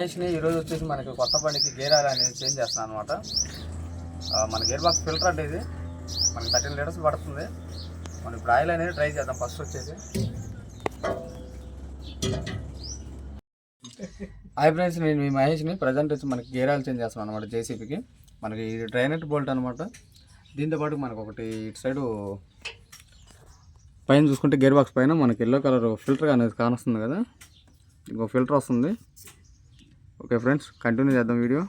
మహేష్ని ఈరోజు వచ్చేసి మనకి కొత్త బండికి గేర్ ఆయిల్ అనేది చేంజ్ చేస్తున్నాను అనమాట మన గేర్ బాక్స్ ఫిల్టర్ అంటే ఇది. మనకి థర్టీన్ లీటర్స్ పడుతుంది. మనం ఇప్పుడు ఆయిల్ అనేది ట్రై చేద్దాం. ఫస్ట్ వచ్చేసి. హాయ్ ఫ్రెండ్స్ నేను మీ మహేష్ని. ప్రజెంట్ వచ్చి మనకి గేర్ ఆయిల్ చేంజ్ చేస్తున్నాను అనమాట జేసీపీకి మనకి ఇది డ్రైనెట్ బోల్ట్ అనమాట దీంతో పాటు మనకు ఒకటి ఇటు సైడు పైన చూసుకుంటే గేర్ బాక్స్ పైన మనకి ఎల్లో కలర్ ఫిల్టర్ అనేది కానొస్తుంది కదా. ఇంకో ఫిల్టర్ వస్తుంది. ఓకే ఫ్రెండ్స్ కంటిన్యూ చేద్దాం వీడియో.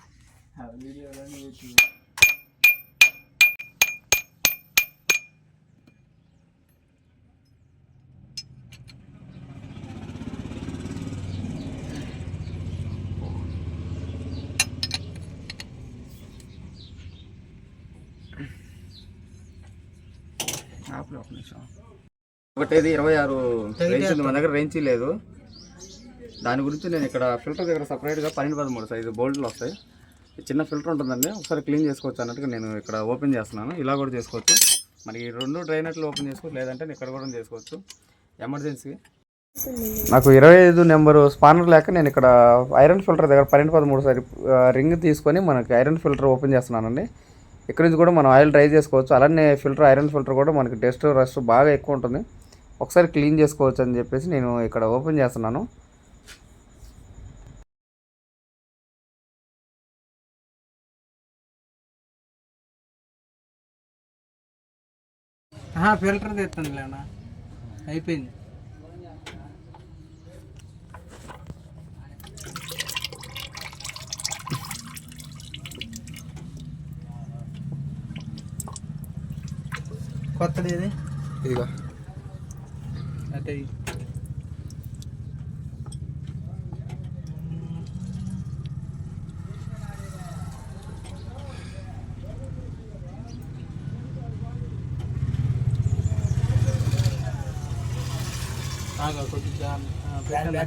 ఒకటేది ఇరవై ఆరు రేంజ్ ఉంది మన దగ్గర రేంజ్ లేదు. దాని గురించి నేను ఇక్కడ ఫిల్టర్ దగ్గర సపరేట్గా పన్నెండు పదమూడు సైజు బోల్డ్లు వస్తాయి. చిన్న ఫిల్టర్ ఉంటుందండి. ఒకసారి క్లీన్ చేసుకోవచ్చు అన్నట్టుగా నేను ఇక్కడ ఓపెన్ చేస్తున్నాను. ఇలా కూడా చేసుకోవచ్చు. మరి రెండు డ్రైనెట్లు ఓపెన్ చేసుకోవచ్చు. లేదంటే నేను ఇక్కడ కూడా చేసుకోవచ్చు. ఎమర్జెన్సీ. నాకు ఇరవై ఐదు నెంబరు స్పానర్ లేక నేను ఇక్కడ ఐరన్ ఫిల్టర్ దగ్గర పన్నెండు పదమూడు సారి రింగ్ తీసుకొని మనకి ఐరన్ ఫిల్టర్ ఓపెన్ చేస్తున్నానండి. ఇక్కడ నుంచి కూడా మనం ఆయిల్ డ్రై చేసుకోవచ్చు. అలానే ఫిల్టర్ ఐరన్ ఫిల్టర్ కూడా మనకి డస్ట్ రస్ట్ బాగా ఎక్కువ ఉంటుంది. ఒకసారి క్లీన్ చేసుకోవచ్చు అని చెప్పేసి నేను ఇక్కడ ఓపెన్ చేస్తున్నాను. ఫిల్టర్ తెస్తాను లేనా? అయిపోయింది. కొత్తది ఇది ఇదిగో. అంటే ఆగా కొద్దిగా ఆ, పెట్టండి.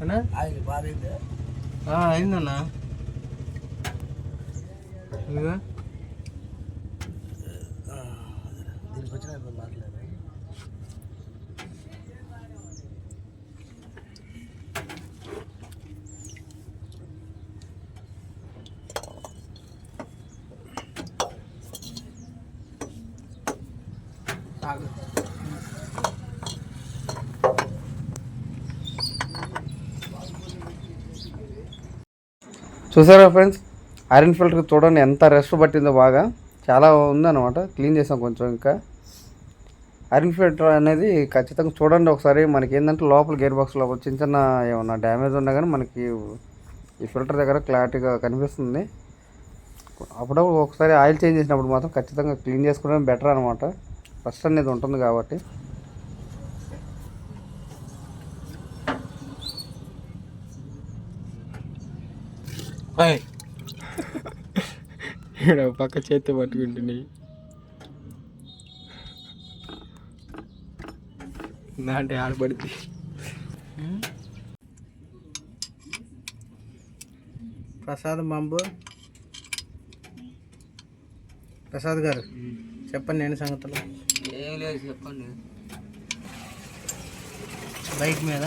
అన్నా? ఆ, అయిందన్నా ఇదిగో. ఆగు. చూసారా ఫ్రెండ్స్? ఐరన్ ఫిల్టర్ చూడండి ఎంత రెస్ట్ పట్టిందో బాగా. చాలా ఉందన్నమాట. క్లీన్ చేసాం కొంచెం ఇంకా. ఐరన్ ఫిల్టర్ అనేది ఖచ్చితంగా చూడండి ఒకసారి. మనకి ఏంటంటే లోపల గేర్ బాక్స్ లోపల చిన్న చిన్న ఏమన్నా డ్యామేజ్ ఉన్నా కానీ మనకి ఈ ఫిల్టర్ దగ్గర క్లారిటీగా కనిపిస్తుంది. అప్పుడప్పుడు ఒకసారి ఆయిల్ చేంజ్ చేసినప్పుడు మాత్రం ఖచ్చితంగా క్లీన్ చేసుకోవడం బెటర్ అనమాట ఫస్ట్ అనేది ఉంటుంది కాబట్టి. ఈడ పక్క చేతి పట్టుకుంటుంది. దాంట్లో ఆడపడింది ప్రసాద్ బాంబు. ప్రసాద్ గారు చెప్పండి నేను సంగతులు? ఏం లేదు చెప్పండి. బైక్ మీద?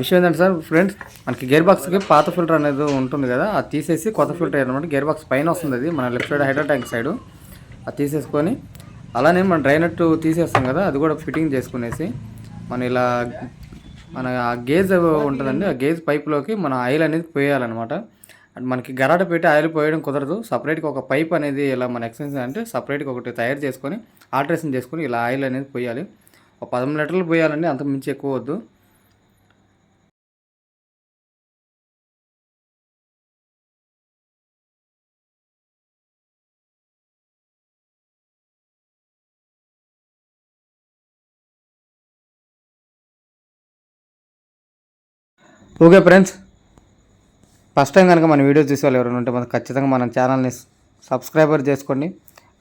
విషయం ఏంటంటే సార్ ఫ్రెండ్స్ మనకి గేర్ బాక్స్కి పాత ఫిల్టర్ అనేది ఉంటుంది కదా అది తీసేసి కొత్త ఫిల్టర్ అనమాట గేర్ బాక్స్ పైన వస్తుంది అది మన left side hydro tank side అది తీసేసుకొని అలానే మనం డ్రైనట్ తీసేస్తాం కదా అది కూడా ఫిట్టింగ్ చేసుకునేసి మన ఇలా మన ఆ గేజ్ ఉంటుందండి ఆ గేజ్ పైప్లోకి మన ఆయిల్ అనేది పోయాలన్నమాట. అండ్ మనకి గరాట పెట్టి ఆయిల్ పోయడం కుదరదు సపరేట్గా ఒక పైప్ అనేది ఇలా మన ఎక్స్టెన్షన్ అంటే సపరేట్గా ఒకటి తయారు చేసుకొని ఆల్ట్రేషన్ చేసుకొని ఇలా ఆయిల్ అనేది పోయాలి. ఒక పదమూడు లీటర్లు పోయాలండి అంతకు మించి ఎక్కువ వద్దు. Okay friends. ఫస్ట్ టైం కనుక మన వీడియో చూసే వాళ్ళు ఎవరైనా ఉంటే మనం ఖచ్చితంగా మన ఛానల్ని సబ్స్క్రైబర్ చేసుకోండి.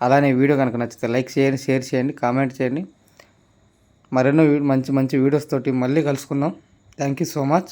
అలానే వీడియో కనుక నచ్చితే లైక్ చేయండి షేర్ చేయండి కామెంట్ చేయండి. మరెన్నో మంచి మంచి వీడియోస్ తోటి మళ్ళీ కలుసుకుందాం. Thank you so much.